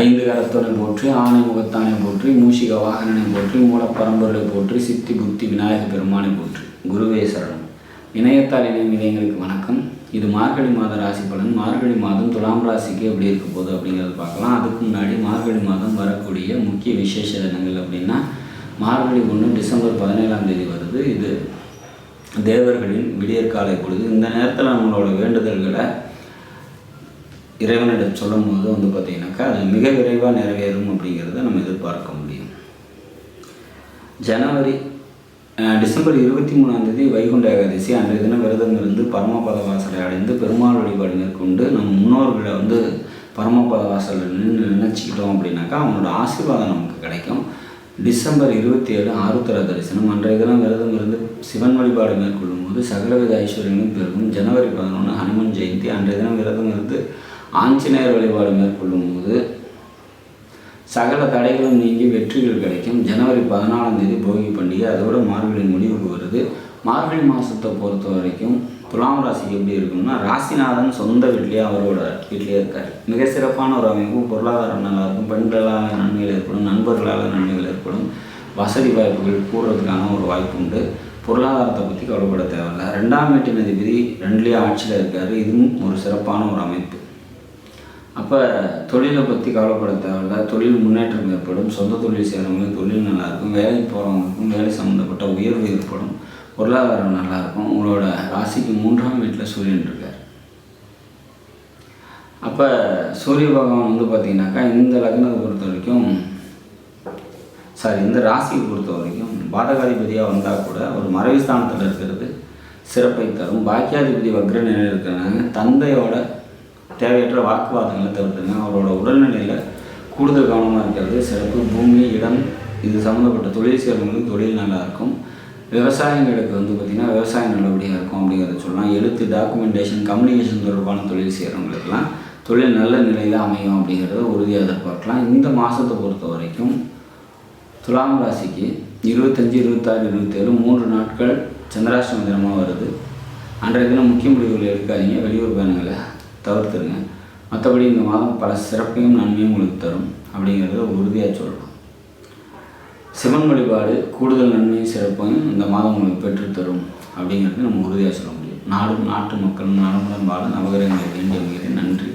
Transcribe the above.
ஐந்து கரத்தனை போற்றி ஆணை முகத்தானை போற்றி மூஷிக வாகனனை போற்றி மூலப்பரம்பொருளை போற்றி சித்தி புத்தி விநாயக பெருமானை போற்றி. குருவே சரணம். இணையத்தால் இணையும் இணையங்களுக்கு வணக்கம். இது மார்கழி மாத ராசி பலன். மார்கழி மாதம் துலாம் ராசிக்கு எப்படி இருக்க போகுது அப்படிங்கிறத பார்க்கலாம். அதுக்கு முன்னாடி மார்கழி மாதம் வரக்கூடிய முக்கிய விசேஷ தினங்கள் அப்படின்னா மார்கழி ஒன்று டிசம்பர் பதினேழாம் தேதி வருது. இது தேவர்களின் விடியற்காலை பொழுது. இந்த நேரத்தில் நம்மளோட வேண்டுதல்களை இறைவனிடம் சொல்லும் போது வந்து பார்த்திங்கனாக்கா அது மிக விரைவாக நிறைவேறும் அப்படிங்கிறத நம்ம எதிர்பார்க்க முடியும். ஜனவரி டிசம்பர் இருபத்தி மூணாம் தேதி வைகுண்ட ஏகாதசி அன்றைய தினம் விரதம் இருந்து பரமபத வாசலை அடைந்து பெருமாள் வழிபாடு மேற்கொண்டு நம் முன்னோர்களை வந்து பரமபத வாசலில் நின்று நினச்சிக்கிட்டோம் அப்படின்னாக்கா அவங்களோட ஆசீர்வாதம் நமக்கு கிடைக்கும். டிசம்பர் இருபத்தி ஏழு ஆருத்தர தரிசனம். அன்றைய தினம் விரதம் இருந்து சிவன் வழிபாடு மேற்கொள்ளும் போது சகலவித ஐஸ்வர்யங்களும் பெருகும். ஜனவரி பதினொன்று ஹனுமன் ஜெயந்தி. அன்றைய தினம் விரதம் இருந்து ஆஞ்சநேயர் வழிபாடு மேற்கொள்ளும் போது சகல தடைகளும் நீங்கி வெற்றிகள் கிடைக்கும். ஜனவரி பதினாலாம் தேதி போகி பண்டிகை அதோட மார்கழி முடிவுக்கு வருது. மார்கழி மாதத்தை பொறுத்த வரைக்கும் துலாம் ராசிக்கு எப்படி இருக்கும்னா ராசிநாதன் சொந்த வீட்லேயே அவரோட வீட்லேயே இருக்கார். மிக சிறப்பான ஒரு அமைப்பும் பொருளாதாரம் நல்லா இருக்கும் பெண்களால் நன்மைகள் ஏற்படும் நண்பர்களால் நன்மைகள் ஏற்படும். வசதி வாய்ப்புகள் கூடுறதுக்கான ஒரு வாய்ப்பு உண்டு. பொருளாதாரத்தை பற்றி கவலைப்பட தேவையில்ல. ரெண்டாம் வீட்டின் அதிபதி ரெண்டுலேயே ஆட்சியில் இருக்கார். இதுவும் ஒரு சிறப்பான ஒரு அமைப்பு. அப்போ தொழிலை பற்றி கவலைப்பட தேவையில்ல தொழில் முன்னேற்றம் ஏற்படும். சொந்த தொழில் செய்கிறவங்களுக்கு தொழில் நல்லாயிருக்கும். வேலைக்கு போகிறவங்களுக்கும் வேலை சம்மந்தப்பட்ட உயர்வு ஏற்படும். பொருளாதாரம் நல்லாயிருக்கும். உங்களோட ராசிக்கு மூன்றாம் வீட்டில் சூரியன் இருக்கார். அப்போ சூரிய பகவான் வந்து பார்த்தீங்கன்னாக்கா இந்த லக்னத்தை பொறுத்த வரைக்கும் சாரி இந்த ராசியை பொறுத்த வரைக்கும் பாதகாதிபதியாக வந்தால் கூட ஒரு மறைவு ஸ்தானத்தில் இருக்கிறது சிறப்பை தரும். பாக்கியாதிபதி வக்ர நிலையில் இருக்கிறனால தந்தையோட தேவையற்ற வாக்குவாதங்களை தவிர்த்துங்க. அவரோட உடல்நிலையில் கூடுதல் கவனமாக இருக்கிறது சிறப்பு பூமி இடம் இது சம்மந்தப்பட்ட தொழில் செய்கிறவங்களுக்கு தொழில் நல்லா இருக்கும். விவசாயங்களுக்கு வந்து பார்த்திங்கன்னா விவசாயம் நல்லபடியாக இருக்கும் அப்படிங்கிறத சொல்லலாம். எழுத்து டாக்குமெண்டேஷன் கம்யூனிகேஷன் தொடர்பான தொழில் செய்கிறவங்களுக்கெல்லாம் தொழில் நல்ல நிலையில் அமையும் அப்படிங்கிறத உறுதியாக எதிர்பார்க்கலாம். இந்த மாதத்தை பொறுத்த வரைக்கும் துலாம் ராசிக்கு இருபத்தஞ்சி இருபத்தாறு இருபத்தேழு மூன்று நாட்கள் சந்திராஷ்டம தினமாக வருது. அன்றைய தினம் முக்கிய முடிவுகளை எடுக்காதீங்க. வெளியூர் பயணங்களை தவிர்த்துருங்க மற்றபடி இந்த மாதம் பல சிறப்பையும் நன்மையும் உங்களுக்கு தரும் அப்படிங்கிறத உறுதியாக சொல்லலாம் சிவன் வழிபாடு கூடுதல் நன்மையும் சிறப்பையும் இந்த மாதம் உங்களுக்கு பெற்றுத்தரும் அப்படிங்கிறது நம்ம உறுதியாக சொல்ல முடியும். நாடும் நாட்டு மக்களும் நலமுடன் வாழ நவகிரகங்களை வேண்டிய நன்றி.